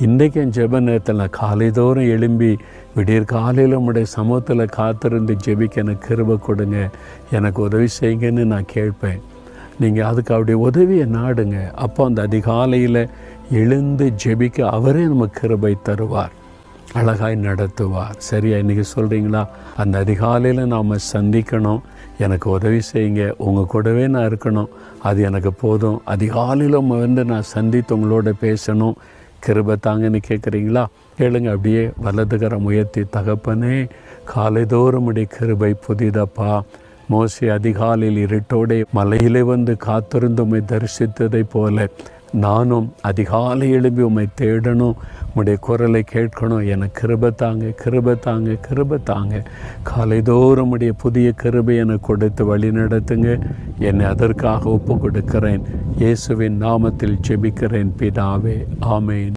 இன்றைக்கு என் ஜெப நேரத்தில் நான் காலைதோறும் எழும்பி விடியற் காலையில் உங்களுடைய சமூகத்தில் காத்திருந்து ஜெபிக்க எனக்கு கிருபை கொடுங்க. எனக்கு உதவி செய்யுங்கன்னு நான் கேட்பேன். நீங்கள் அதுக்கு அவருடைய உதவியை நாடுங்க. அப்போ அந்த அதிகாலையில் எழுந்து ஜெபிக்க அவரே நமக்கு கிருபை தருவார். அழகாய் நடத்துவார். சரியா? இன்றைக்கி சொல்கிறீங்களா அந்த அதிகாலையில் நாம் சந்திக்கணும். எனக்கு உதவி செய்யுங்க. உங்கள் கூடவே நான் இருக்கணும். அது எனக்கு போதும். அதிகாலையில் வந்து நான் சந்தித்து உங்களோட பேசணும். கிருபை தாங்கன்னு கேட்குறீங்களா கேளுங்க அப்படியே வலதுகரம் உயர்த்தி தகப்பனே காலைதோறும் உடைய கிருபை புதிதப்பா. மோசே அதிகாலையில் இருட்டோடே மலையிலே வந்து காத்திருந்து உண்மை தரிசித்ததைப் போல நானும் அதிகாலை எழுப்பி உம்மை தேடணும் உம்முடைய குரலை கேட்கணும். எனக்கு கிருபை தாங்க கிருபை தாங்க கிருபை தாங்க. காலைதோறும் உடைய புதிய கிருபை எனக்கு கொடுத்து வழி நடத்துங்க என்னை அதற்காக ஒப்பு கொடுக்கிறேன் இயேசுவின் நாமத்தில் ஜெபிக்கிறேன் பிதாவே. ஆமேன்.